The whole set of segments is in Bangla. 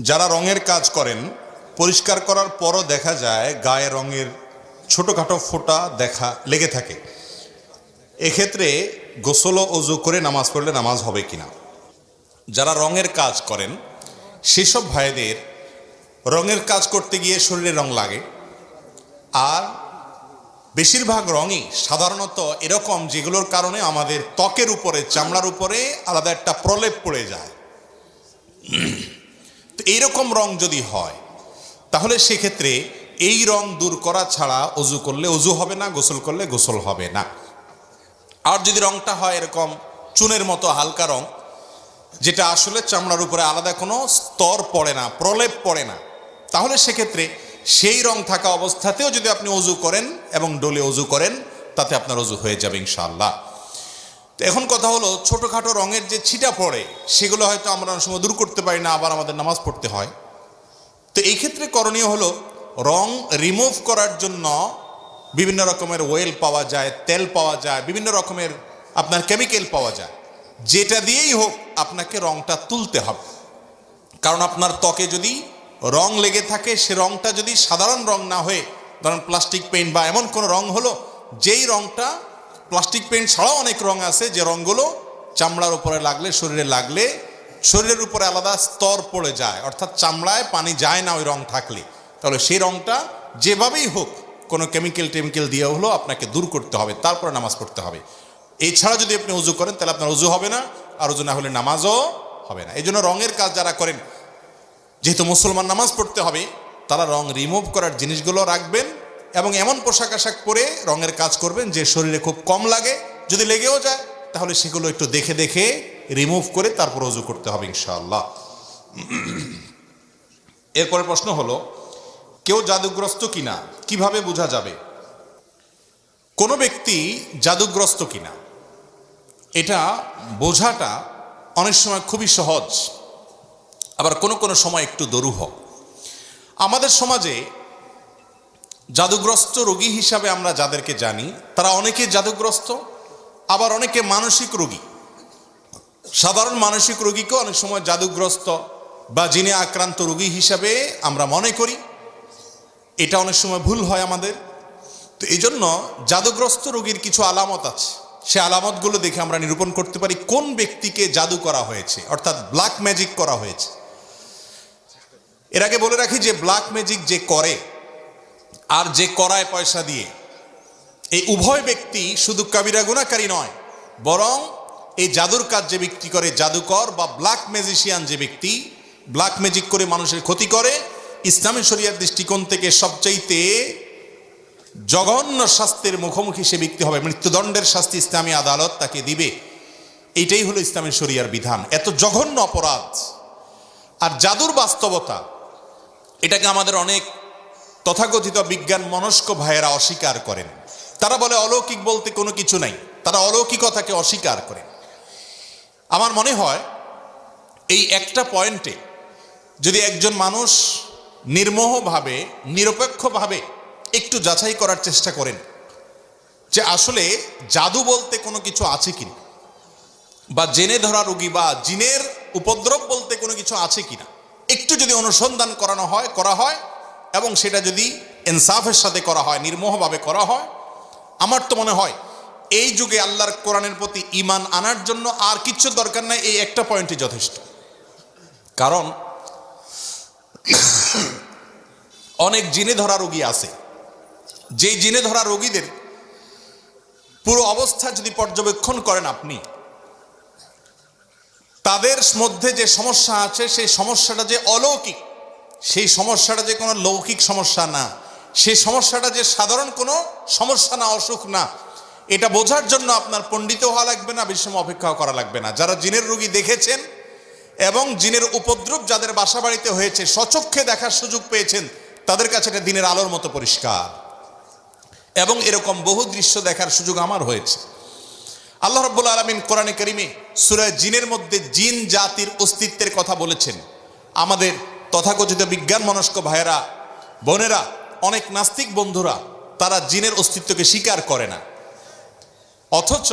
যারা রঙের কাজ করেন, পরিষ্কার করার পরও দেখা যায় গায়ে রঙের ছোটোখাটো ফোঁটা দেখা লেগে থাকে। এক্ষেত্রে গোসল অজু করে নামাজ পড়লে নামাজ হবে কিনা? যারা রঙের কাজ করেন, সেসব ভাইদের রঙের কাজ করতে গিয়ে শরীরে রং লাগে। আর বেশিরভাগ রঙই সাধারণত এরকম যেগুলোর কারণে আমাদের ত্বকের উপরে, চামড়ার উপরে আলাদা একটা প্রলেপ পড়ে যায়। তো এইরকম রং যদি হয়, তাহলে সেক্ষেত্রে এই রং দূর করা ছাড়া অজু করলে অজু হবে না, গোসল করলে গোসল হবে না। আর যদি রংটা হয় এরকম চুনের মতো হালকা রং, যেটা আসলে চামড়ার উপরে আলাদা কোনো স্তর পড়ে না, প্রলেপ পড়ে না, তাহলে সেক্ষেত্রে সেই রং থাকা অবস্থাতেও যদি আপনি অজু করেন এবং ডোলে অজু করেন, তাতে আপনার অজু হয়ে যাবে ইনশাআল্লাহ। এখন কথা হলো, ছোটোখাটো রঙের যে ছিটা পড়ে, সেগুলো হয়তো আমরা অনেক সময় দূর করতে পারি না, আবার আমাদের নামাজ পড়তে হয়। তো এই ক্ষেত্রে করণীয় হলো, রং রিমুভ করার জন্য বিভিন্ন রকমের ওয়েল পাওয়া যায়, তেল পাওয়া যায়, বিভিন্ন রকমের আপনার কেমিক্যাল পাওয়া যায়। যেটা দিয়েই হোক, আপনাকে রংটা তুলতে হবে। কারণ আপনার ত্বকে যদি রং লেগে থাকে, সে রংটা যদি সাধারণ রং না হয়ে, ধরেন প্লাস্টিক পেইন্ট বা এমন কোনো রং হলো, যেই রংটা প্লাস্টিক পেইন্ট ছাড়াও অনেক রং আছে, যে রঙগুলো চামড়ার উপরে লাগলে, শরীরে লাগলে, শরীরের উপরে আলাদা স্তর পড়ে যায়, অর্থাৎ চামড়ায় পানি যায় না ওই রং থাকলে। তাহলে সেই রংটা যেভাবেই হোক, কোনো কেমিক্যাল টেমিক্যাল দিয়ে হলো আপনাকে দূর করতে হবে, তারপরে নামাজ পড়তে হবে। এছাড়া যদি আপনি উজু করেন, তাহলে আপনার উজু হবে না, আর উজু না হলে নামাজও হবে না। এই জন্য রঙের কাজ যারা করেন, যেহেতু মুসলমান নামাজ পড়তে হবে, তারা রং রিমুভ করার জিনিসগুলো রাখবেন এবং এমন পোশাক আশাক পরে রঙের কাজ করবেন যে শরীরে খুব কম লাগে। যদি লেগেও যায়, তাহলে সেগুলো একটু দেখে দেখে রিমুভ করে তারপর অজু করতে হবে ইনশাআল্লাহ। এরপরে প্রশ্ন হলো, কেউ জাদুগ্রস্ত কিনা? কীভাবে বোঝা যাবে? কোনো ব্যক্তি জাদুগ্রস্ত কিনা? এটা বোঝাটা অনেক সময় খুবই সহজ। আবার কোনো কোনো সময় একটু দরুহ। আমাদের সমাজে জাদুগ্রস্ত রোগী হিসাবে আমরা যাদেরকে জানি, তারা অনেকে জাদুগ্রস্ত, আবার অনেকে মানসিক রোগী। সাধারণ মানসিক রোগীকেও অনেক সময় জাদুগ্রস্ত বা জিনে আক্রান্ত রোগী হিসাবে আমরা মনে করি। এটা অনেক সময় ভুল হয় আমাদের। তো এই জন্য জাদুগ্রস্ত রোগীর কিছু আলামত আছে। সে আলামতগুলো দেখে আমরা নিরূপণ করতে পারি কোন ব্যক্তিকে জাদু করা হয়েছে, অর্থাৎ ব্ল্যাক ম্যাজিক করা হয়েছে। এর আগে বলে রাখি যে ব্ল্যাক ম্যাজিক যে করে আর যে করায় পয়সা দিয়ে। এই উভয় ব্যক্তি শুধু কাবিরা গুণাকারী নয়, বরং এই জাদুর কাজ যে ব্যক্তি করে জাদুকর বা ব্ল্যাক ম্যাজিশিয়ান যে ব্যক্তি ব্ল্যাক ম্যাজিক করে মানুষের ক্ষতি করে, ইসলামী শরিয়ার দৃষ্টিকোণ থেকে সবচাইতে জঘন্য শাস্তির মুখোমুখি সে ব্যক্তি হবে। মৃত্যুদণ্ডের শাস্তি ইসলামী আদালত তাকে দিবে। এইটাই হলো ইসলামী শরিয়ার বিধান। এত জঘন্য অপরাধ। আর জাদুর বাস্তবতা, এটাকে আমাদের অনেক তথাকথিত বিজ্ঞান মনস্ক ভাইয়েরা অস্বীকার করেন। তারা বলে, অলৌকিক বলতে কোনো কিছু নাই। তারা অলৌকিকতাকে অস্বীকার করেন। আমার মনে হয়, এই একটা পয়েন্টে যদি একজন মানুষ নির্মোহভাবে, নিরপেক্ষভাবে একটু যাচাই করার চেষ্টা করেন যে আসলে জাদু বলতে কোনো কিছু আছে কিনা, বা জেনে ধরা রোগী বা জিনের উপদ্রব বলতে কোনো কিছু আছে কিনা, একটু যদি অনুসন্ধান করানো হয়, করা হয় এবং সেটা যদি ইনসাফের সাথে করা হয়, নির্মোহভাবে করা হয়, আমার তো মনে হয় এই যুগে আল্লাহর কোরআনের প্রতি ইমান আনার জন্য আর কিচ্ছু দরকার নাই, এই একটা পয়েন্টই যথেষ্ট। কারণ অনেক জিনে ধরা রোগী আছে। যেই জিনে ধরা রোগীদের পুরো অবস্থা যদি পর্যবেক্ষণ করেন আপনি, তাদের মধ্যে যে সমস্যা আছে, সেই সমস্যাটা যে অলৌকিক। সেই সমস্যাটা যে কোনো লৌকিক সমস্যা না। সেই সমস্যাটা যে সাধারণ কোনো সমস্যা না, অসুখ না, এটা বোঝার জন্য আপনার পণ্ডিত হওয়া লাগবে না, বেশি সময় অপেক্ষা করা লাগবে না। যারা জিনের রোগী দেখেছেন এবং জিনের উপদ্রব যাদের বাসা বাড়িতে হয়েছে, সচক্ষে দেখার সুযোগ পেয়েছেন, তাদের কাছে এটা দিনের আলোর মতো পরিষ্কার। এবং এরকম বহু দৃশ্য দেখার সুযোগ আমার হয়েছে। আল্লাহ রব্বুল আলমিন কোরআনে করিমে সুরায় জিনের মধ্যে জিন জাতির অস্তিত্বের কথা বলেছেন। আমাদের তথাকথিত বিজ্ঞান মনস্ক ভাইয়েরা, বোনেরা, অনেক নাস্তিক বন্ধুরা, তারা জিনের অস্তিত্বকে স্বীকার করে না। অথচ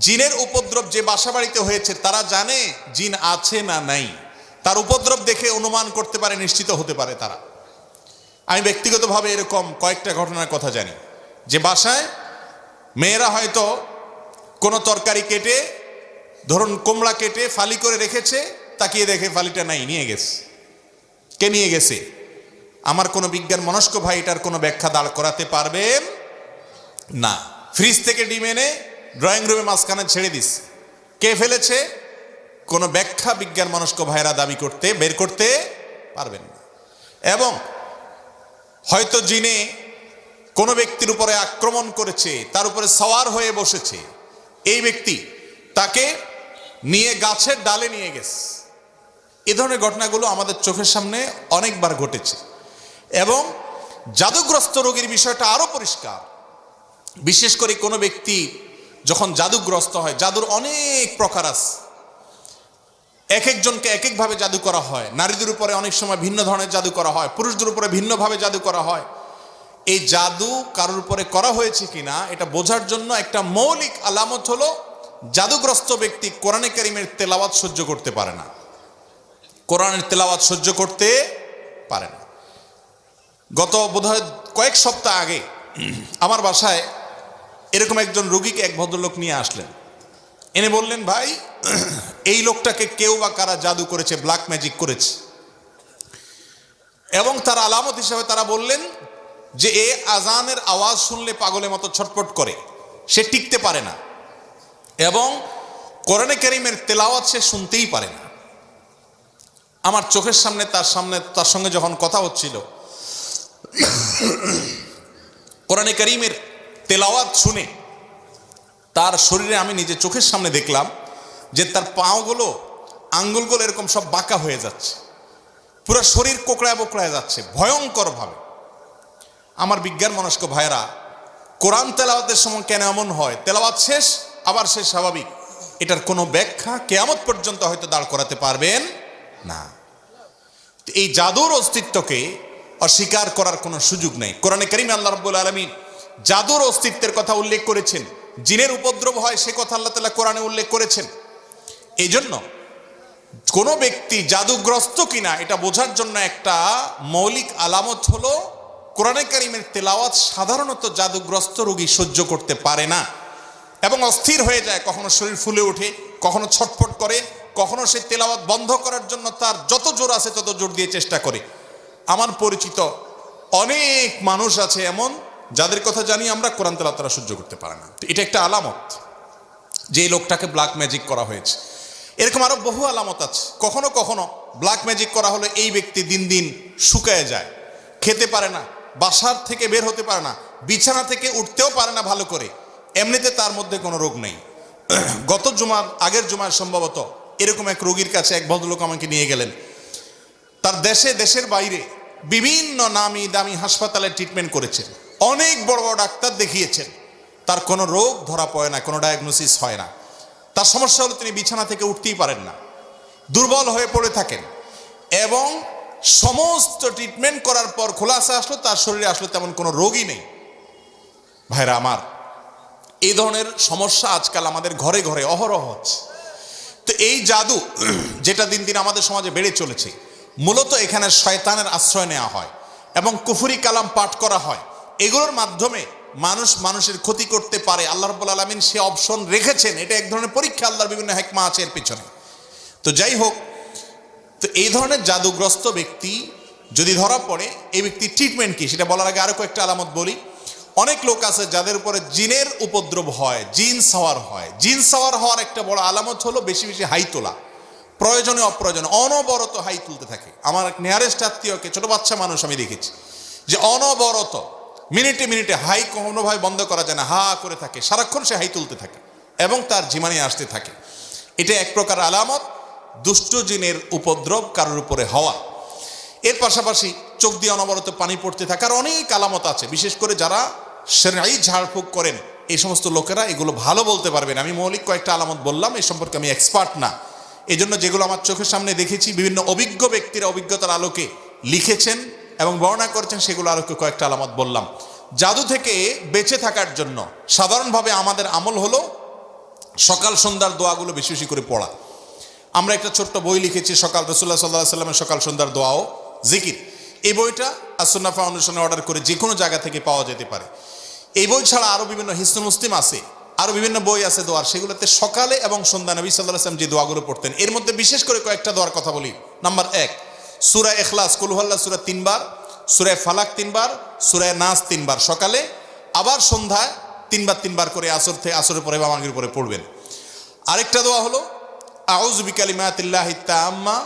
জিনের উপদ্রব যে বাসা বাড়িতে হয়েছে, তারা জানে জিন আছে না নাই। তার উপদ্রব দেখে অনুমান করতে পারে, নিশ্চিত হতে পারে তারা। আমি ব্যক্তিগতভাবে এরকম কয়েকটা ঘটনার কথা জানি। যে বাসায় মেয়েরা হয়তো কোনো তরকারি কেটে, ধরুন কোমড়া কেটে, ফালি করে রেখেছে, তাকিয়ে দেখে ফালিটা নাই, নিয়ে গেছে। কে নিয়ে গেছে? আমার কোনো বিজ্ঞান মনস্ক ভাই এটার কোনো ব্যাখ্যা দাঁড় করাতে পারবেন না। ফ্রিজ থেকে ডিম এনে ড্রয়িং রুমে মাঝখানে ছেড়ে দিস। কে ফেলেছে? কোনো ব্যাখ্যা বিজ্ঞান মনস্ক ভাইরা দাবি করতে, বের করতে পারবেন না। এবং হয়তো জিনে কোনো ব্যক্তির উপরে আক্রমণ করেছে, তার উপরে সওয়ার হয়ে বসেছে। এই ব্যক্তি তাকে নিয়ে গাছের ডালে নিয়ে গেছে। এ ধরনের ঘটনাগুলো আমাদের চোখের সামনে অনেকবার ঘটেছে। এবং জাদুগ্রস্ত রোগীর বিষয়টা আরও পরিষ্কার। বিশেষ করে কোনো ব্যক্তি যখন জাদুগ্রস্ত হয়, জাদুর অনেক প্রকার আছে। এক একজনকে এক একভাবে জাদু করা হয়। নারীদের উপরে অনেক সময় ভিন্ন ধরনের জাদু করা হয়, পুরুষদের উপরে ভিন্নভাবে জাদু করা হয়। এই জাদু কারোর উপরে করা হয়েছে কিনা, এটা বোঝার জন্য একটা মৌলিক আলামত হলো, জাদুগ্রস্ত ব্যক্তি কোরআনে কারিমের তেলাওয়াত সহ্য করতে পারে না। কোরআনের তেলাওয়াত সহ্য করতে পারে না। গত বোধহয় কয়েক সপ্তাহ আগে আমার বাসায় এরকম একজন রোগীকে এক ভদ্রলোক নিয়ে আসলেন। এনে বললেন, ভাই, এই লোকটাকে কেউ বা কারা জাদু করেছে ব্ল্যাক ম্যাজিক করেছে? এবং তার আলামত হিসাবে তারা বললেন যে, এ আজানের আওয়াজ শুনলে পাগলের মতো ছটপট করে। সে টিকতে পারে না। এবং কোরআনে করিমের তেলাওয়াত সে শুনতেই পারে না। আমার চোখের সামনে, তার সামনে, তার সঙ্গে যখন কথা হচ্ছিল, কোরআনে করিমের তেলাওয়াত শুনে তার শরীরে আমি নিজে চোখের সামনে দেখলাম যে তার পাওগুলো আঙ্গুলগুলো এরকম সব বাঁকা হয়ে যাচ্ছে। পুরো শরীর কোকড়ায় বোকড়ায় যাচ্ছে, ভয়ঙ্করভাবে। আমার বিজ্ঞান মনস্ক ভাইয়েরা, কোরআন তেলাওয়াতের সময় কেন এমন হয়? তেলাওয়াত শেষ, আবার সে স্বাভাবিক। এটার কোনো ব্যাখ্যা কেয়ামত পর্যন্ত হয়তো দাঁড় করাতে পারবেন না। এই জাদুর অস্তিত্বকে অস্বীকার করার কোনো সুযোগ নেই। কোরআনে করিম আল্লাহ রব্বুল আলমী জাদুর অস্তিত্বের কথা উল্লেখ করেছেন। জিনের উপদ্রব হয় সে কথা আল্লাহ তালা কোরআনে উল্লেখ করেছেন। এই জন্য কোনো ব্যক্তি জাদুগ্রস্ত কিনা এটা বোঝার জন্য একটা মৌলিক আলামত হলো কোরআনে কারিমের তেলাওয়াত সাধারণত জাদুগ্রস্ত রোগী সহ্য করতে পারে না। এবং অস্থির হয়ে যায়, কখনো শরীর ফুলে ওঠে, কখনো ছটফট করে কখনো সে তেলাওয়াত বন্ধ করার জন্য তার যত জোর আছে তত জোর দিয়ে চেষ্টা করে। আমার পরিচিত অনেক মানুষ আছে এমন, যাদের কথা জানি আমরা কোরআন তেলাওয়াত তারা সহ্য করতে পারে না। তো এটা একটা আলামত যে লোকটাকে ব্ল্যাক ম্যাজিক করা হয়েছে। এরকম আরও বহু আলামত আছে। কখনো কখনো ব্ল্যাক ম্যাজিক করা হলে এই ব্যক্তি দিন দিন শুকায় যায়, খেতে পারে না, বাসার থেকে বের হতে পারে না, বিছানা থেকে উঠতেও পারে না ভালো করে। এমনিতে তার মধ্যে কোনো রোগ নেই। গত জুমার, আগের জুমার সম্ভবত এরকম এক রোগীর কাছে এক ভদ্রলোক আমাকে নিয়ে গেলেন। তার দেশে, দেশের বাইরে বিভিন্ন নামি দামি হাসপাতালে ট্রিটমেন্ট করেছেন। অনেক বড় বড় ডাক্তার দেখিয়েছেন। তার কোনো রোগ ধরা পড়ে না, কোনো ডায়াগনোসিস হয় না। তার সমস্যা হলো তিনি বিছানা থেকে উঠতেই পারেন না। দুর্বল হয়ে পড়ে থাকেন এবং সমস্ত ট্রিটমেন্ট করার পর খোলাসা আসলো, তার শরীরে আসলো তেমন কোনো রোগই নেই। ভাইরা আমার, এই ধরনের সমস্যা আজকাল আমাদের ঘরে ঘরে অহরহ হচ্ছে। তো এই জাদু যেটা দিন দিন আমাদের সমাজে বেড়ে চলেছে, মূলত এখানে শয়তানের আশ্রয় নেওয়া হয় এবং কুফুরি কালাম পাঠ করা হয়। এগুলোর মাধ্যমে মানুষ মানুষের ক্ষতি করতে পারে। আল্লাহ রব্বুল আলমিন সে অপশন রেখেছেন। এটা এক ধরনের পরীক্ষা আল্লাহর বিভিন্ন হেকমা আছে এর পিছনে। তো যাই হোক, তো এই ধরনের জাদুগ্রস্ত ব্যক্তি যদি ধরা পড়ে, এই ব্যক্তির ট্রিটমেন্ট কি? সেটা বলার আগে আরও কয়েকটা আলামত বলি। অনেক লোক আছে যাদের উপরে জিনের উপদ্রব হয়, জিন সাওয়ার হয়। জিন সাওয়ার হওয়ার একটা বড় আলামত হলো বেশি বেশি হাই তোলা। প্রয়োজনে অপ্রয়োজনে, অনবরত হাই তুলতে থাকে। আমার এক নিয়ারেস্ট আত্মীয়কে ছোট বাচ্চা মানুষ আমি দেখেছি, যে অনবরত মিনিটে মিনিটে হাই কোনোভাবে বন্ধ করা যায় না, হা করে থাকে। সারাক্ষণ সে হাই তুলতে থাকে এবং তার জিমানি আসতে থাকে। এটা এক প্রকার আলামত, দুষ্ট জিনের উপদ্রব কারোর উপরে হওয়া। এর পাশাপাশি চোখ দিয়ে অনবরত পানি পড়তে থাকার অনেক আলামত আছে, বিশেষ করে যারা সেরাই ঝাড়ফুঁক করেন। এই সমস্ত লোকেরা এগুলো ভালো বলতে পারবেন আমি মৌলিক কয়েকটা আলামত বললাম এই সম্পর্কে আমি এক্সপার্ট না। এই জন্য যেগুলো আমার চোখের সামনে দেখেছি, বিভিন্ন অভিজ্ঞ ব্যক্তিরা অভিজ্ঞতার আলোকে লিখেছেন এবং বর্ণনা করেছেন, সেগুলো আলোকে কয়েকটা আলামত বললাম। জাদু থেকে বেঁচে থাকার জন্য সাধারণভাবে আমাদের আমল হলো সকাল সন্ধ্যার দোয়াগুলো বেশি বেশি করে পড়া। আমরা একটা ছোট্ট বই লিখেছি, সকাল রসুল্লাহ সাল্লাহ সাল্লামের সকাল সন্ধ্যার দোয়াও, জিকির। এই বইটা আসন্না ফাউন্ডেশনে অর্ডার করে যে কোনো জায়গা থেকে পাওয়া যেতে পারে। এই বই ছাড়া আরও বিভিন্ন হিস্তু মুসলিম আছে আরও বিভিন্ন বই আছে দোয়ার, সেগুলোতে সকালে এবং সন্ধ্যা নবী সাল্লাহ আসলাম যে দোয়াগুলো পড়তেন, এর মধ্যে বিশেষ করে কয়েকটা দোয়ার কথা বলি। নাম্বার এক, সুরা এখলাস কুলহল্লা সুরা তিনবার সুরায় ফালাক তিনবার সুরায় নাস তিনবার, সকালে আবার সন্ধ্যায় তিনবার তিনবার করে আসর থেকে আসরের পরে বা মাগরিবের পরে পড়বেন। আরেকটা দোয়া হলো আউজ বিকালিমাতিল্লাহ তাম্মা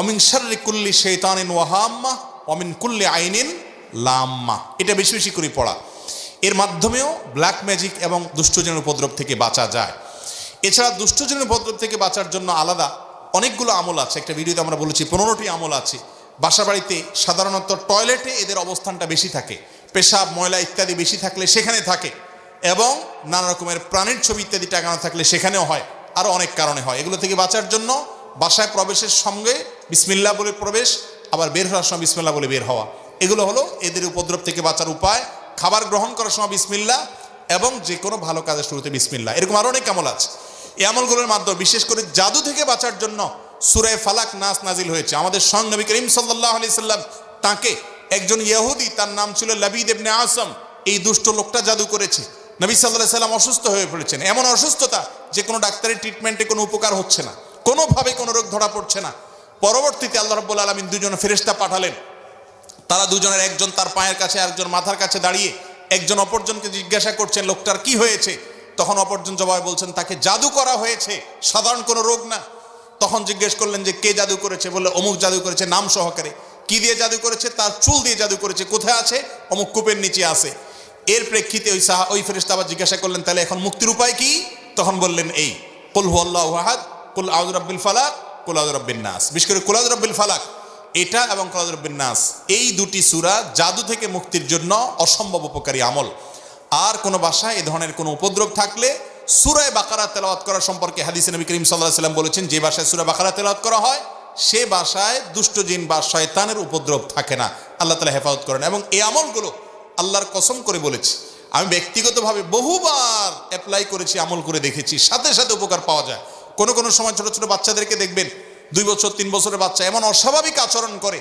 অমিন শাররি কুল্লি শৈতানিন ওয়াহাম্মা অমিন কুল্লি আইনিন লাম্মা। এটা বেশি বেশি করে পড়া। এর মাধ্যমেও ব্ল্যাক ম্যাজিক এবং দুষ্টজনের উপদ্রব থেকে বাঁচা যায়। এছাড়া দুষ্টজনের উপদ্রব থেকে বাঁচার জন্য আলাদা অনেকগুলো আমল আছে। একটা ভিডিওতে আমরা বলেছি, পনেরোটি আমল আছে। বাসা বাড়িতে সাধারণত টয়লেটে এদের অবস্থানটা বেশি থাকে, পেশাব, ময়লা ইত্যাদি বেশি থাকলে সেখানে থাকে এবং নানা রকমের প্রাণীর ছবি ইত্যাদি টাঙানো থাকলে সেখানেও হয় আরও অনেক কারণে হয়। এগুলো থেকে বাঁচার জন্য বাসায় প্রবেশের সঙ্গে বিসমিল্লা বলে প্রবেশ, আবার বের হওয়ার সময় বিসমিল্লা বলে বের হওয়া। এগুলো হলো এদের উপদ্রব থেকে বাঁচার উপায়। খাবার গ্রহণ করার সময় বিসমিল্লা এবং যে কোনো ভালো কাজের শুরুতে বিসমিল্লা এরকম আরও অনেক আমল আছে। এই আমলগুলোর মাধ্যমে বিশেষ করে জাদু থেকে বাঁচার জন্য সুরায় ফালাক নাস নাজিল হয়েছে। আমাদের সঙ্গ নবী করিম সাল্লাহ আলি সাল্লাম তাকে একজন ইয়াহুদি তার নাম ছিল লাবিদ ইবনে আসম। এই দুষ্ট লোকটা জাদু করেছে। নবী সাল্লাহ সাল্লাম অসুস্থ হয়ে পড়েছেন। এমন অসুস্থতা যে কোনো ডাক্তারের ট্রিটমেন্টে কোনো উপকার হচ্ছে না। কোনোভাবে কোনো রোগ ধরা পড়ছে না। পরবর্তীতে আল্লাহ রব্বুল আলমিন দুজন ফেরেস্তা পাঠালেন। তারা দুজনের, একজন তার পায়ের কাছে একজন মাথার কাছে দাঁড়িয়ে একজন অপরজনকে জিজ্ঞাসা করছেন, লোকটার কি হয়েছে? তখন অপরজন জবাই বলছেন, তাকে জাদু করা হয়েছে, সাধারণ কোনো রোগ না। তখন জিজ্ঞেস করলেন যে, কে জাদু করেছে? বলে অমুক জাদু করেছে, নাম সহকারে। কি দিয়ে জাদু করেছে? তার চুল দিয়ে জাদু করেছে। কোথায় আছে? অমুক কূপের নিচে আছে। এর প্রেক্ষিতে ওই সাহা, ওই ফেরেস্তা আবার জিজ্ঞাসা করলেন, তাহলে এখন মুক্তির উপায় কি? তখন বললেন, এই, কুল হু আল্লাহ কুল আউদ রব্বিল ফালাক, কুল আউদ রব্বিন নাস। বিশেষ করে, কুল রব্বিল ফালাক। এটা এবং কুল আউদ রব্বিন নাস, এই দুটি সূরা জাদু থেকে মুক্তির জন্য অসম্ভব উপকারী আমল। আর কোনো বাসায় এ ধরনের কোনো উপদ্রব থাকলে সুরায় বাকারা তেলাওয়াত করা সম্পর্কে হাদিস নবী করিম সাল্লাহ সাল্লাম বলেছেন, যে বাসায় সুরা বাকারা তেলাওয়াত করা হয়, সে বাসায় দুষ্টজিন বা শয়তানের উপদ্রব থাকে না। আল্লাহ তালা হেফাজত করেন। এবং এই আমলগুলো আল্লাহর কসম করে বলেছি, আমি ব্যক্তিগতভাবে বহুবার অ্যাপ্লাই করেছি, আমল করে দেখেছি, সাথে সাথে উপকার পাওয়া যায়। কোনো কোনো সময় ছোট ছোট বাচ্চাদেরকে দেখবেন দুই বছর, তিন বছরের বাচ্চা এমন অস্বাভাবিক আচরণ করে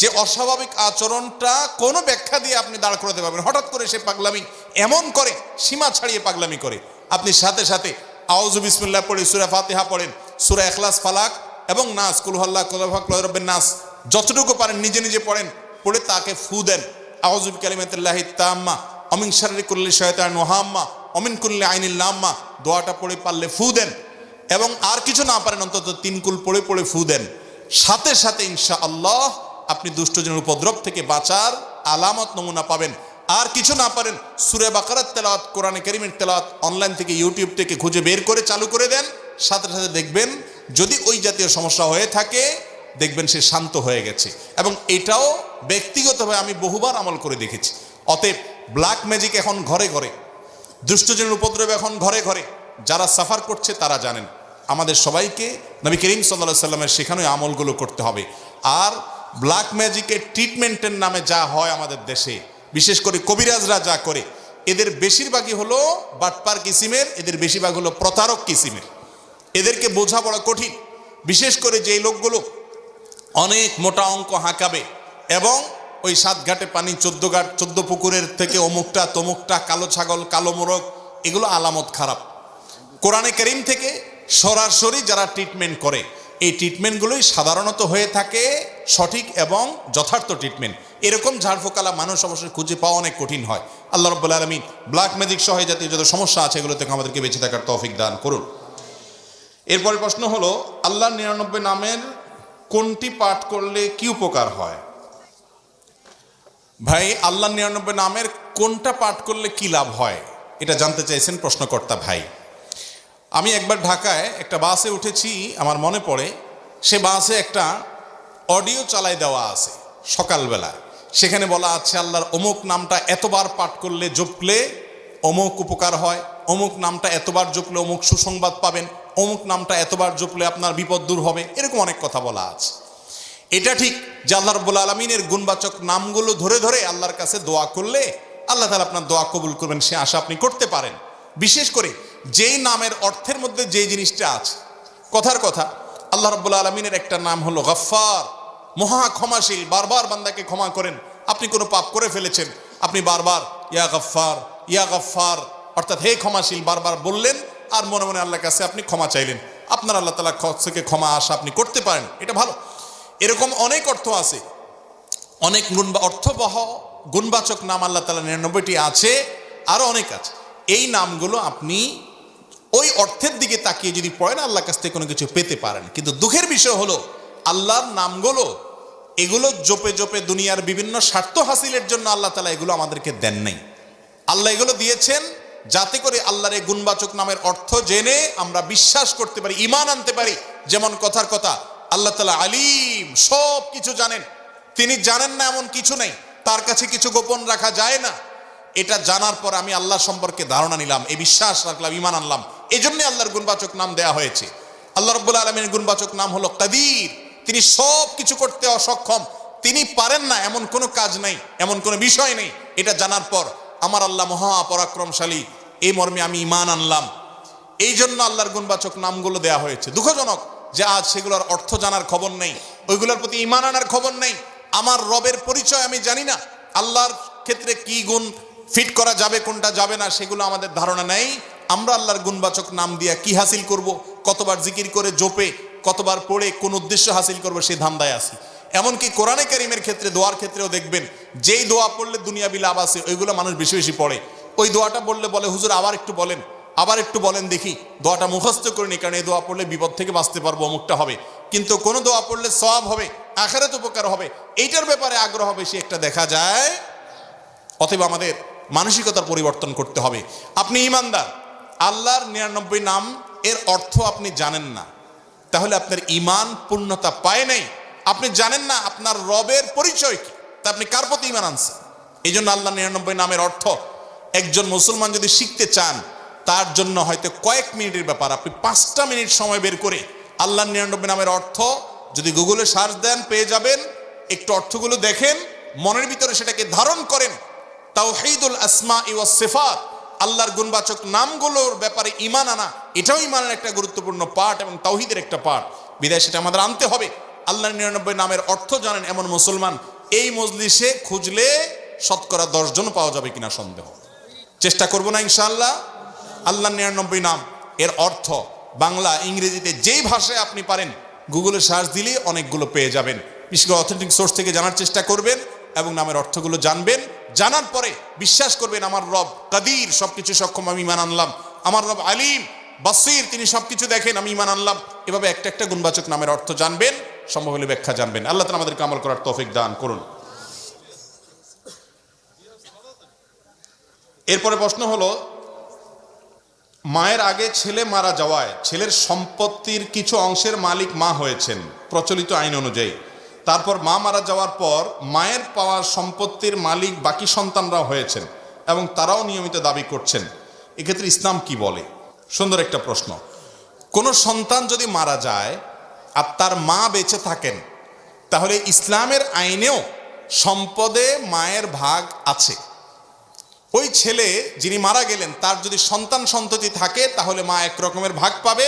যে অস্বাভাবিক আচরণটা কোনো ব্যাখ্যা দিয়ে আপনি দাঁড় করাতে পারবেন হঠাৎ করে সে পাগলামি এমন করে, সীমা ছাড়িয়ে পাগলামি করে। আপনি সাথে সাথে আউজু বিসমুল্লাহ পড়ে, সুরা ফাতেহা পড়েন, সুরা এখলাস ফালাক এবং নাস কুলহল্লা কুলফাক নাস, যতটুকু পারেন, নিজে নিজে পড়েন, পড়ে তাকে ফু দেন। আউজু কালিমাতুল্লাহি তাম্মা, অমিন শাররি কুল্লি শয়তান ওহাম্মা অমিন কুল্লি আইনিল নাম্মা দোয়াটা পড়ে পারলে ফু দেন। এবং আর কিছু না পারেন, অন্তত তিন কুল পড়ে পড়ে ফু দেন। সাথে সাথে ইনশা আল্লাহ আপনি দুষ্টজনের উপদ্রব থেকে বাঁচার আলামত নমুনা পাবেন। আর কিছু না পারেন, সুরে বাকারাত তেলাওয়াত, কোরআনে করিমের তেলাওয়াত অনলাইন থেকে ইউটিউব থেকে খুঁজে বের করে চালু করে দেন। সাথে সাথে দেখবেন যদি ওই জাতীয় সমস্যা হয়ে থাকে, দেখবেন সে শান্ত হয়ে গেছে। এবং এটাও ব্যক্তিগতভাবে আমি বহুবার আমল করে দেখেছি। অতএব ব্ল্যাক ম্যাজিক এখন ঘরে ঘরে, দুষ্টজনের উপদ্রব এখন ঘরে ঘরে। যারা সাফার করছে তারা জানেন। আমাদের সবাইকে নবী করিম সাল্লা সাল্লামের সেখানে আমলগুলো করতে হবে। আর ব্ল্যাক ম্যাজিকের ট্রিটমেন্টের নামে যা হয় আমাদের দেশে, বিশেষ করে কবিরাজরা যা করে, এদের বেশিরভাগই হলো বাটপার কিসিমের, এদের বেশিরভাগ হলো প্রতারক কিসিমের। এদেরকে বোঝা বড় কঠিন। বিশেষ করে যেই লোকগুলো অনেক মোটা অঙ্ক হাঁকাবে এবং ওই সাত ঘাটে পানি চোদ্দ ঘাট, চোদ্দ পুকুরের থেকে অমুকটা, তমুকটা, কালো ছাগল, কালো মোরগ, এগুলো আলামত খারাপ। কোরআনে করিম থেকে সরাসরি যারা ট্রিটমেন্ট করে, এই ট্রিটমেন্টগুলোই সাধারণত হয়ে থাকে সঠিক এবং যথার্থ ট্রিটমেন্ট এরকম ঝাড়ফোকালা মানুষ অবশ্যই খুঁজে পাওয়া অনেক কঠিন হয়। আল্লাহ রব্বুল আলমী ব্ল্যাক ম্যাজিক সহ জাতীয় যত সমস্যা আছে এগুলো থেকে আমাদেরকে বেঁচে থাকার তৌফিক দান করুন। এরপরে প্রশ্ন হলো, আল্লাহর নিরানব্বই নামের কোনটি পাঠ করলে কি উপকার হয়? ভাই আল্লাহ নিরানব্বই নামের কোনটা পাঠ করলে কি লাভ হয়? এটা জানতে চাইছেন প্রশ্নকর্তা ভাই। আমি একবার ঢাকায় একটা বাসে উঠেছি, আমার মনে পড়ে, সে বাসে একটা অডিও চালাই দেওয়া আছে সকালবেলা। সেখানে বলা আছে, আল্লাহর অমুক নামটা এতবার পাঠ করলে জপলে অমুক উপকার হয়, অমুক নামটা এতবার জপলে অমুক সুসংবাদ পাবেন, অমুক নামটা এতবার জপলে আপনার বিপদ দূর হবে, এরকম অনেক কথা বলা আছে। এটা ঠিক যে আল্লাহ রব্বুল আলমিনের গুণবাচক নামগুলো ধরে ধরে আল্লাহর কাছে দোয়া করলে আল্লাহ তালা আপনার দোয়া কবুল করবেন, সে আশা আপনি করতে পারেন। বিশেষ করে যেই নামের অর্থের মধ্যে যেই জিনিসটা আছে। কথার কথা, আল্লাহ রব্বুল আলমিনের একটা নাম হলো গফ্ফার। মহা ক্ষমাশীল, বারবার বান্দাকে ক্ষমা করেন। আপনি কোনো পাপ করে ফেলেছেন, আপনি বারবার ইয়া গফ্ফার ইয়া গফ্ফার, অর্থাৎ হে ক্ষমাশীল, বারবার বললেন আর মনে মনে আল্লাহর কাছে আপনি ক্ষমা চাইলেন। আপনার আল্লাহ তালা থেকে ক্ষমা আশা আপনি করতে পারেন, এটা ভালো। এরকম অনেক অর্থ আছে। অনেক গুণ অর্থবহ, গুণবাচক নাম আল্লাহ তালা নিরানব্বইটি আছে আরও অনেক আছে। এই নামগুলো আপনি ওই অর্থের দিকে তাকিয়ে যদি পড়েন আল্লাহর কাছ থেকে কোনো কিছু পেতে পারেন। কিন্তু দুঃখের বিষয় হলো, আল্লাহর নামগুলো, এগুলো জোপে জোপে দুনিয়ার বিভিন্ন স্বার্থ হাসিলের জন্য আল্লাহ তালা এগুলো আমাদেরকে দেন নাই। আল্লাহ এগুলো দিয়েছেন যাতে করে আল্লাহর এই গুণবাচক নামের অর্থ জেনে আমরা বিশ্বাস করতে পারি ইমান আনতে পারি। যেমন কথার কথা, আল্লাহ তালা আলিম সব কিছু জানেন। তিনি জানেন না এমন কিছু নেই। তার কাছে কিছু গোপন রাখা যায় না। এটা জানার পর আমি আল্লাহ সম্পর্কে ধারণা নিলাম, এই বিশ্বাস রাখলাম ইমান আনলাম। এই জন্য আল্লাহর গুণবাচক নাম দেয়া হয়েছে। আল্লাহ রব্বুল আলমীর গুণবাচক নাম হলো কাদির। তিনি সব কিছু করতে অসক্ষম। তিনি পারেন না, এমন কোনো কাজ নেই, এমন কোনো বিষয় নেই। এটা জানার পর আমার আল্লাহ মহা পরাক্রমশালী এই মর্মে আমি ইমান আনলাম। এই জন্য আল্লাহর গুণবাচক নামগুলো দেয়া হয়েছে। দুঃখজনক যে আজ সেগুলোর অর্থ জানার খবর নেই, ওইগুলোর প্রতি ইমান আনার খবর নেই। আমার রবের পরিচয় আমি জানি না। আল্লাহর ক্ষেত্রে কি গুণ ফিট করা যাবে, কোনটা যাবে না, সেগুলো আমাদের ধারণা নেই। আমরা আল্লাহর গুণবাচক নাম দিয়া কি হাসিল করব, কতবার জিকির করে জোপে, কতবার পড়ে, কোন উদ্দেশ্য হাসিল করব, সে ধান্দায় আসি এমনকি কোরআনে কারিমের ক্ষেত্রে, দোয়ার ক্ষেত্রেও দেখবেন, যেই দোয়া পড়লে দুনিয়াবি লাভ আছে, ওইগুলো মানুষ বেশি বেশি পড়ে। ওই দোয়াটা বললে বলে, হুজুর, আবার একটু বলেন, আবার একটু বলেন দেখি। দোয়াটা মুখস্থ করে নি কারণ এই দোয়া পড়লে বিপদ থেকে বাঁচতে পারব, অমুকটা হবে। কিন্তু কোনো দোয়া পড়লে সব হবে, আখারাত উপকার হবে, এইটার ব্যাপারে আগ্রহ বেশি একটা দেখা যায়। অতএব আমাদের মানসিকতার পরিবর্তন করতে হবে। আপনি ইমানদার। আল্লাহর নিরানব্বই নাম, এর অর্থ আপনি জানেন না। তাহলে আপনার ইমান পূর্ণতা পায় নাই। আপনি জানেন না আপনার রবের পরিচয় কি। তা আপনি কার প্রতি ইমান আনছেন? এই জন্য আল্লাহ নিরানব্বই নামের অর্থ, একজন মুসলমান যদি শিখতে চান, তার জন্য হয়তো কয়েক মিনিটের ব্যাপার। আপনি পাঁচটা মিনিট সময় বের করে আল্লাহ নিরানব্বই নামের অর্থ যদি গুগলে সার্চ দেন, পেয়ে যাবেন। একটু অর্থগুলো দেখেন, মনের ভিতরে সেটাকে ধারণ করেন। তাওহিদুল আসমা ইওয়া সিফাত, আল্লাহর গুণবাচক নামগুলোর ব্যাপারে ইমান আনা, এটাও ইমানের একটা গুরুত্বপূর্ণ পার্ট এবং তাওহিদের একটা পার্ট বিদায় সেটা আমাদের আনতে হবে। আল্লাহর নিরানব্বই নামের অর্থ জানেন এমন মুসলমান, এই মজলিসে খুঁজলে শতকরা দশজন পাওয়া যাবে কিনা সন্দেহ। চেষ্টা করব না ইনশাআল্লাহ। আল্লাহ নিরানব্বই নাম, এর অর্থ, বাংলা, ইংরেজিতে যেই ভাষায় আপনি পারেন, গুগলে সার্চ দিলেই অনেকগুলো পেয়ে যাবেন। বিশেষ করে অথেন্টিক সোর্স থেকে জানার চেষ্টা করবেন। এবং নামের অর্থগুলো জানবেন। জানার পরে বিশ্বাস করবেন আমার রব কাদির, সবকিছু সক্ষম আমি ইমান আনলাম। আমার রব আলিম, বাসির, তিনি সবকিছু দেখেন, আমি ইমান আনলাম। এভাবে একটা একটা গুণবাচক নামের অর্থ জানবেন, সম্ভব হলে ব্যাখ্যা জানবেন। আল্লাহ তালা আমাদেরকে আমল করার তৌফিক দান করুন। এরপরে প্রশ্ন হলো, মায়ের আগে ছেলে মারা যাওয়ায় ছেলের সম্পত্তির কিছু অংশের মালিক মা হয়েছেন। প্রচলিত আইন অনুযায়ী। তারপর মা মারা যাওয়ার পর মায়ের পাওয়া সম্পত্তির মালিক বাকি সন্তানরা হয়েছেন এবং তারাও নিয়মিত দাবি করছেন। এক্ষেত্রে ইসলাম কি বলে? সুন্দর একটা প্রশ্ন। কোনো সন্তান যদি মারা যায় আর তার মা বেঁচে থাকেন, তাহলে ইসলামের আইনেও সম্পদে মায়ের ভাগ আছে। ওই ছেলে যিনি মারা গেলেন, তার যদি সন্তান সন্ততি থাকে, তাহলে মা এক রকমের ভাগ পাবে।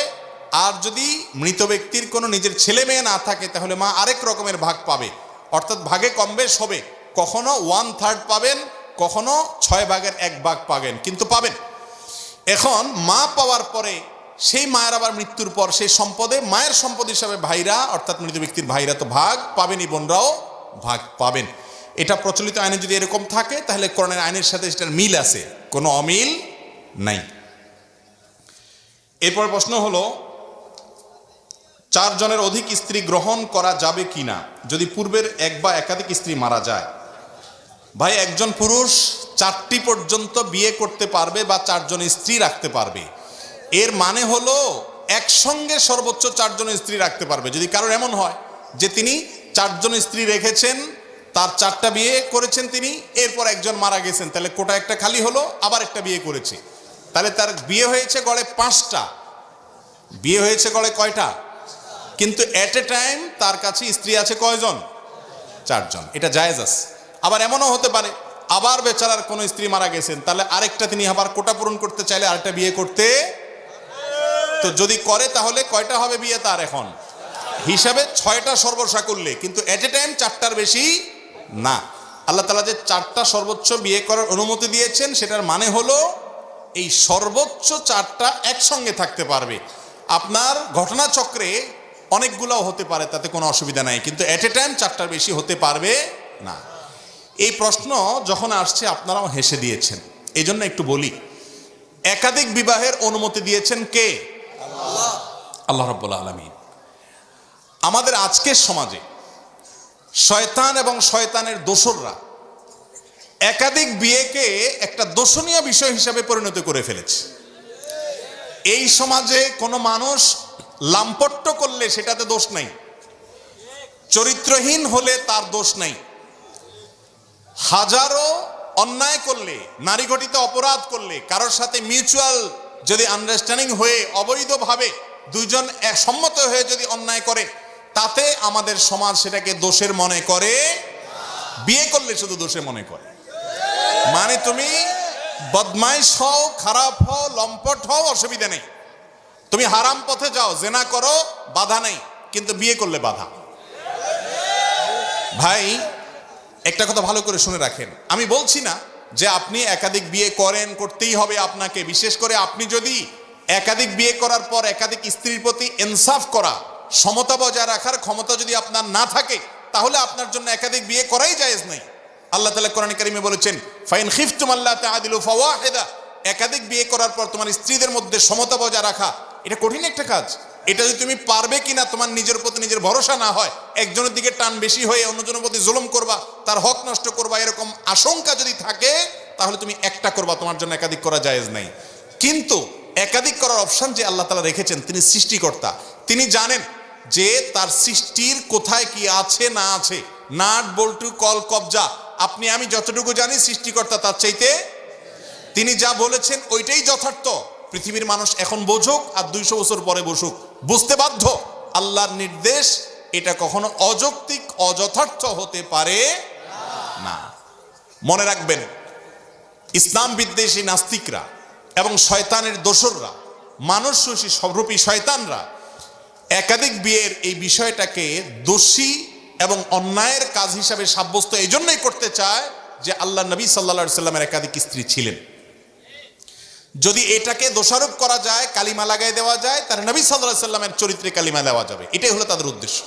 আর যদি মৃত ব্যক্তির কোনো নিজের ছেলে মেয়ে না থাকে, তাহলে মা আরেক রকমের ভাগ পাবে। অর্থাৎ ভাগে কম বেশ হবে। কখনো ওয়ান থার্ড পাবেন, কখনো ছয় ভাগের এক ভাগ পাবেন, কিন্তু পাবেন। এখন মা পাওয়ার পরে সেই মায়ের আবার মৃত্যুর পর সেই সম্পদে মায়ের সম্পদ হিসাবে ভাইরা, অর্থাৎ মৃত ব্যক্তির ভাইরা তো ভাগ পাবেনই বোনরাও ভাগ পাবেন। এটা প্রচলিত আইনে যদি এরকম থাকে, তাহলে করোনার আইনের সাথে সেটার মিল আছে। কোনো অমিল নাই। এরপর প্রশ্ন হলো চারজনের অধিক স্ত্রী গ্রহণ করা যাবে কিনা? যদি পূর্বের এক বা একাধিক স্ত্রী মারা যায়। ভাই, একজন পুরুষ চারটি পর্যন্ত বিয়ে করতে পারবে বা চারজন স্ত্রী রাখতে পারবে। এর মানে হলো একসঙ্গে সর্বোচ্চ চারজন স্ত্রী রাখতে পারবে। যদি কারোর এমন হয় যে তিনি চারজন স্ত্রী রেখেছেন, তার চারটা বিয়ে করেছেন তিনি, এরপর একজন মারা গেছেন, তাহলে কোটা একটা খালি হলো, আবার একটা বিয়ে করেছে। তাহলে তার বিয়ে হয়েছে গড়ে পাঁচটা। বিয়ে হয়েছে গড়ে কয়টা? কিন্তু এট এ টাইম তার কাছে স্ত্রী আছে কয়জন? চারজন। এটা জায়েজ আছে। আবার এমনও হতে পারে, আবার বেচারার কোনো স্ত্রী মারা গেছেন, তাহলে আরেকটা তিনি আবার কোটা পূরণ করতে চাইলে আরেকটা বিয়ে করতে? তো যদি করে তাহলে কয়টা হবে বিয়ে তার এখন? হিসাবে ছয়টা সর্বসা করলে, কিন্তু এট এ টাইম চারটার বেশি না। আল্লাহ তালা যে চারটা সর্বোচ্চ বিয়ে করার অনুমতি দিয়েছেন, সেটার মানে হলো এই সর্বোচ্চ চারটা একসঙ্গে থাকতে পারবে। আপনার ঘটনাচক্রে অনেকগুলো হতে পারে, তাতে কোনো অসুবিধা নাই। কিন্তু এট এ টাইম চারটার বেশি হতে পারবে না। এই প্রশ্ন যখন আসছে, আপনারাও হেসে দিয়েছেন। এই জন্য একটু বলি, একাধিক বিবাহের অনুমতি দিয়েছেন কে? আল্লাহ। রব্বুল্লা আলমী আমাদের আজকের সমাজে শয়তান এবং শয়তানের দোসররা একাধিক বিয়েকে একটা দোষণীয় বিষয় হিসাবে পরিণত করে ফেলেছে। এই সমাজে কোনো মানুষ লাম্পট্য করলে সেটাতে দোষ নাই। চরিত্রহীন হলে তার দোষ নাই। হাজারো অন্যায় করলে, নারী ঘটিত অপরাধ করলে, কারোর সাথে মিউচুয়াল যদি আন্ডারস্ট্যান্ডিং হয়ে, অবৈধভাবে দুইজন সম্মত হয়ে যদি অন্যায় করে, তাতে আমাদের সমাজ সেটাকে দোষের মনে করে বিয়ে করলে শুধু দোষে মনে করে। মানে তুমি বদমাইশ হও, খারাপ হও, লম্পট হও, অসুবিধা নেই। তুমি হারাম পথে যাও, জেনা করো, বাধা নেই, কিন্তু বিয়ে করলে বাধা। ভাই, একটা কথা ভালো করে শুনে রাখেন। আমি বলছি না যে আপনি একাধিক বিয়ে করেন, করতেই হবে আপনাকে। বিশেষ করে আপনি যদি একাধিক বিয়ে করার পর একাধিক স্ত্রীর প্রতি ইনসাফ করা, সমতা বজায় রাখার ক্ষমতা যদি আপনার না থাকে, তাহলে আপনার জন্য একাধিক বিয়ে করাই জায়েজ নাই। আল্লাহ তালা কোরআন কারিমে বলেছেন, ফাইন খিফতুম আল্লাহ ফাওয়াহিদা। একাধিক বিয়ে করার পর তোমার স্ত্রীদের মধ্যে সমতা বজায় রাখা এটা কঠিন একটা কাজ। এটা যদি তুমি পারবে কিনা তোমার নিজের প্রতি নিজের ভরসা না হয়, একজনের দিকে টান বেশি হয়ে অন্যজনের প্রতি জুলুম করবা, তার হক নষ্ট করবা, এরকম আশঙ্কা যদি থাকে, তাহলে তুমি একটা করবা, তোমার জন্য একাধিক করা জায়েজ নাই। কিন্তু একাধিক করার অপশন যে আল্লাহ তালা রেখেছেন, তিনি সৃষ্টিকর্তা। তিনি জানেন যে তার সৃষ্টির কোথায় কি আছে না আছে। নাট, বল্টু, কল, কবজা, আপনি আমি যতটুকু জানি সৃষ্টিকর্তা তার চাইতে। তিনি যা বলেছেন ওইটাই যথার্থ। পৃথিবীর মানুষ এখন বোঝুক আর দুইশো বছর পরে বসুক। বুঝতে বাধ্য? আল্লাহর নির্দেশ, এটা কখনো অযৌক্তিক, অযথার্থ হতে পারে না। মনে রাখবেন, ইসলাম বিদ্বেষী নাস্তিকরা এবং শয়তানের দোসররা মানুষ রূপী স্বরূপী শয়তানরা, একাধিক বিয়ের এই বিষয়টাকে দোষী এবং অন্যায়ের কাজ হিসাবে সাব্যস্ত এই জন্যই করতে চায় যে আল্লাহ নবী সাল্লা সাল্লামের একাধিক স্ত্রী ছিলেন। যদি এটাকে দোষারোপ করা যায়, কালিমা লাগাই দেওয়া যায়, তাহলে নবী সাল্লাহ সাল্লামের চরিত্রে কালিমা দেওয়া যাবে। এটাই হলো তাদের উদ্দেশ্য।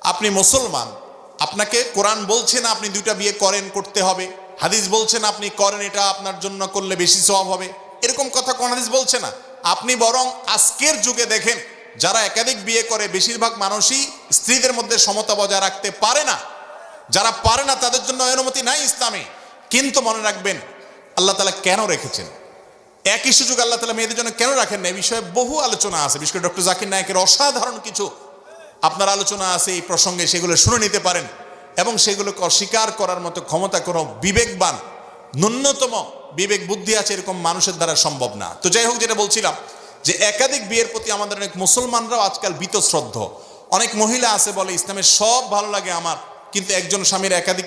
আপনি মুসলমান, আপনাকে কোরআন বলছে না আপনি দুইটা বিয়ে করেন, করতে হবে। হাদিস বলছেন আপনি করেন, এটা আপনার জন্য করলে বেশি সওয়াব হবে। এরকম কথা কোন হাদিস বলছে না। আপনি বরং আজকের যুগে দেখেন, যারা একাধিক বিয়ে করে, বেশিরভাগ মানুষই স্ত্রীদের মধ্যে সমতা বজায় রাখতে পারে না। যারা পারে না, তাদের জন্য অনুমতি নাই ইসলামে। কিন্তু মনে রাখবেন, আল্লাহ তালা কেন রেখেছেন? একই সুযোগ আল্লাহ তালা মেয়েদের জন্য কেন রাখেন না এই বিষয়ে বহু আলোচনা আছে। বিশেষ করে ডক্টর জাকির নায়কের অসাধারণ কিছু আপনার আলোচনা আছে, এই প্রসঙ্গে সেগুলো শুনে নিতে পারেন এবং সেগুলোকে অস্বীকার করার মতো ক্ষমতা কোনো বিবেকবান, ন্যূনতম বিবেক বুদ্ধি আছে এরকম মানুষের দ্বারা সম্ভব না। তো যাই হোক, যেটা বলছিলাম যে একাধিক বিয়ের প্রতি আমাদের অনেক মুসলমানরাও আজকাল বীতশ্রদ্ধ। অনেক মহিলা আছে বলে, ইসলামের সব ভালো লাগে আমার, কিন্তু একজন স্বামীর একাধিক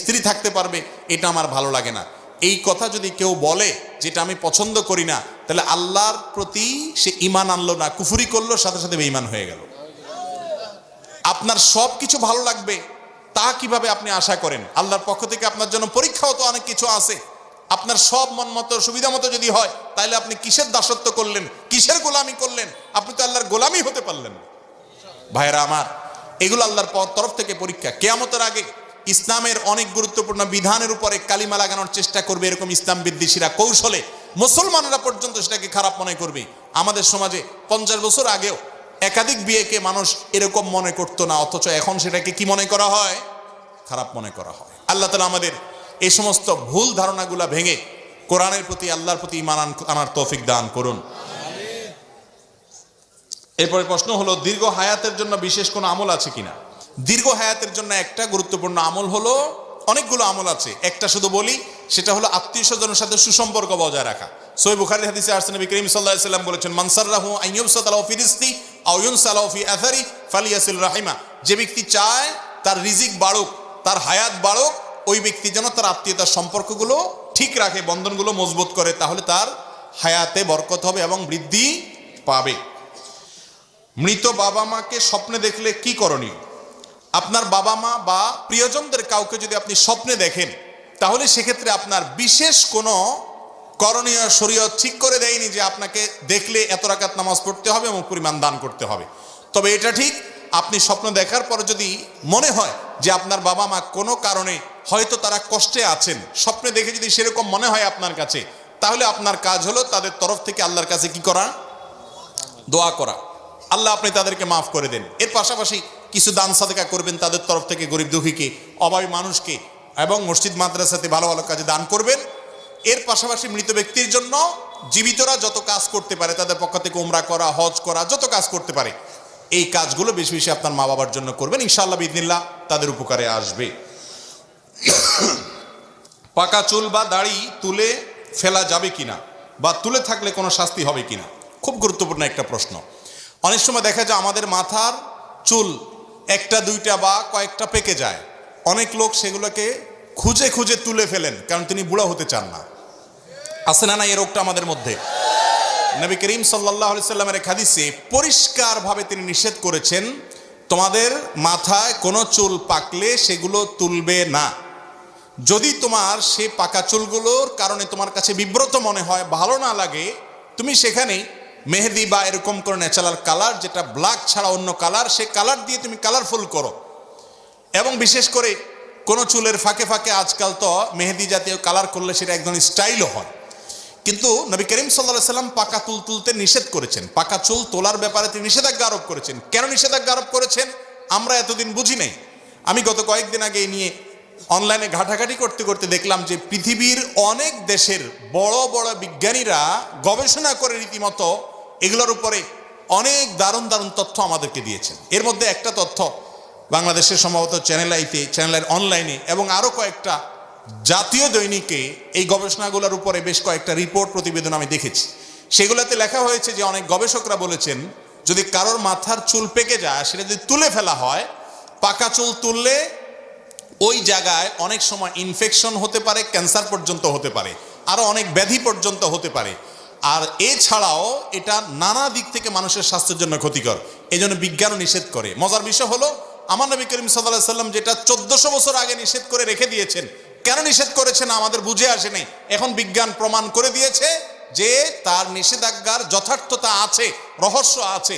স্ত্রী থাকতে পারবে, এটা আমার ভালো লাগে না। এই কথা যদি কেউ বলে যেটা আমি পছন্দ করি না, তাহলে আল্লাহর প্রতি সে ইমান আনলো না, কুফুরি করল, সাথে সাথে বেঈমান হয়ে গেল। আপনার সব কিছু ভালো লাগবে, তা কীভাবে আপনি আশা করেন? আল্লাহর পক্ষ থেকে আপনার জন্য পরীক্ষাও তো অনেক কিছু আছে। আপনার সব মন মতো, সুবিধা মতো যদি হয়, তাহলে আপনি কিসের দাসত্ব করলেন, কিসের গোলামি করলেন? আপনি তো আল্লাহর গোলামি হতে পারলেন ভাইরা আমার, এগুলো আল্লাহর তরফ থেকে পরীক্ষা। কেয়ামতের আগে ইসলামের অনেক গুরুত্বপূর্ণ বিধানের উপরে কালিমা লাগানোর চেষ্টা করবে এরকম ইসলাম বিদ্বেষীরা। কৌশলে মুসলমানরা পর্যন্ত সেটাকে খারাপ মনে করবে। আমাদের সমাজে পঞ্চাশ বছর আগেও একাধিক বিয়েকে মানুষ এরকম মনে করতো না, অথচ এখন সেটাকে কি মনে করা হয়? খারাপ মনে করা হয়। আল্লাহ তালা আমাদের এই সমস্ত ভুল ধারণাগুলা ভেঙে কোরআনের প্রতি, আল্লাহর প্রতি ইমান আন- আনার তৌফিক দান করুন। এরপরে প্রশ্ন হলো, দীর্ঘ হায়াতের জন্য বিশেষ কোনো আমল আছে কিনা? দীর্ঘ হায়াতের জন্য একটা গুরুত্বপূর্ণ আমল হলো, অনেকগুলো আমল আছে। একটা শুধু বলি, সেটা হলো আত্মীয় স্বজনের সাথে সুসম্পর্ক বজায় রাখা। সৈব বুখারী হাদিসে আসছে, নবী করিম আলাইহি সাল্লাম বলেছেন মানসাররাহু আইয়ুব সালাহু ফি রিজকি আও ইউনসালাহু ফি আথারি ফালিয়াসিল রাহিমা। যে ব্যক্তি চায় তার রিজিক বাড়ুক, তার হায়াত বাড়ুক, ওই ব্যক্তি যেন তার আত্মীয়তার সম্পর্কগুলো ঠিক রাখে, বন্ধনগুলো মজবুত করে, তাহলে তার হায়াতে বরকত হবে এবং বৃদ্ধি পাবে। মৃত বাবা মাকে স্বপ্নে দেখলে কি করণীয়? আপনার বাবা মা বা প্রিয়জনদের কাউকে যদি আপনি স্বপ্নে দেখেন, তাহলে সেক্ষেত্রে আপনার বিশেষ কোনো করণীয় শরীয়ত ঠিক করে দেয়নি যে আপনাকে দেখলে এত রাকাত নামাজ পড়তে হবে এবং পরিমাণ দান করতে হবে। তবে এটা ঠিক, আপনি স্বপ্ন দেখার পর যদি মনে হয় যে আপনার বাবা মা কোনো কারণে হয়তো তারা কষ্টে আছেন, স্বপ্নে দেখে যদি সেরকম মনে হয় আপনার কাছে, তাহলে আপনার কাজ হলো তাদের তরফ থেকে আল্লাহর কাছে কি করা? দোয়া করা। আল্লাহ আপনি তাদেরকে মাফ করে দেন। এর পাশাপাশি কিছু দান সাদেকা করবেন তাদের তরফ থেকে গরিব দুঃখীকে, অভাবী মানুষকে এবং মসজিদ, মাদ্রাসাতে ভালো ভালো কাজে দান করবেন। এর পাশাপাশি মৃত ব্যক্তির জন্য জীবিতরা যত কাজ করতে পারে, তাদের পক্ষ থেকে উমরা করা, হজ করা, যত কাজ করতে পারে, এই কাজগুলো বেশি বেশি আপনার মা বাবার জন্য করবেন। ইনশাআল্লাহ বিদিনিল্লাহ তাদের উপকারে আসবে। পাকা চুল বা দাড়ি তুলে ফেলা যাবে কিনা বা তুলে থাকলে কোনো শাস্তি হবে কিনা, খুব গুরুত্বপূর্ণ একটা প্রশ্ন। অনেক সময় দেখা যায় আমাদের মাথার চুল একটা, দুইটা বা কয়েকটা পেকে যায়। অনেক লোক সেগুলোকে খুঁজে খুঁজে তুলে ফেলেন, কারণ তিনি বুড়া হতে চান না। আছে না না এই রোগটা আমাদের মধ্যে? নবী করিম সাল্লাহ সাল্লামের এক হাদিসে পরিষ্কারভাবে তিনি নিষেধ করেছেন, তোমাদের মাথায় কোনো চুল পাকলে সেগুলো তুলবে না। যদি তোমার সে পাকা চুলগুলোর কারণে তোমার কাছে বিব্রত মনে হয়, ভালো না লাগে, তুমি সেখানে মেহেদি বা এরকম করে ন্যাচারাল কালার যেটা ব্ল্যাক ছাড়া অন্য কালার সে কালার দিয়ে তুমি কালারফুল করো। এবং বিশেষ করে কোনো চুলের ফাঁকে ফাঁকে আজকাল তো মেহেদি জাতীয় কালার করলে সেটা একদম স্টাইলও হয়। কিন্তু নবী করিম সাল্লাহ সাল্লাম পাকা চুল তুলতে নিষেধ করেছেন। পাকা চুল তোলার ব্যাপারে তিনি নিষেধাজ্ঞা আরোপ করেছেন। কেন নিষেধাজ্ঞা আরোপ করেছেন? আমরা এতদিন বুঝি নাই। আমি গত কয়েকদিন আগে এই নিয়ে অনলাইনে ঘাটাঘাটি করতে করতে দেখলাম যে পৃথিবীর অনেক দেশের বড় বড় বিজ্ঞানীরা গবেষণা করে রীতিমতো এগুলোর উপরে অনেক দারুণ দারুণ তথ্য আমাদেরকে দিয়েছেন। এর মধ্যে একটা তথ্য বাংলাদেশের সম্ভবত চ্যানেল আইতে চ্যানেলের অনলাইনে এবং আরও কয়েকটা জাতীয় দৈনিকে এই গবেষণাগুলোর উপরে বেশ কয়েকটা রিপোর্ট প্রতিবেদন আমি দেখেছি। সেগুলোতে লেখা হয়েছে যে অনেক গবেষকরা বলেছেন, যদি কারোর মাথার চুল পেকে যায়, সেটা যদি তুলে ফেলা হয়, পাকা চুল তুললে ওই জায়গায় অনেক সময় ইনফেকশন হতে পারে ক্যান্সার পর্যন্ত হতে পারে, আরও অনেক ব্যাধি পর্যন্ত হতে পারে। আর এছাড়াও এটা নানা দিক থেকে মানুষের স্বাস্থ্যের জন্য ক্ষতিকর। এই জন্য বিজ্ঞান নিষেধ করে। মজার বিষয় হলো, আমার নবী করিম সাল্লাহ সাল্লাম যেটা চোদ্দশো বছর আগে নিষেধ করে রেখে দিয়েছেন। কেন নিষেধ করেছেন আমাদের বুঝে আসেনি এখন বিজ্ঞান প্রমাণ করে দিয়েছে যে তার নিষেধাজ্ঞার যথার্থতা আছে, রহস্য আছে।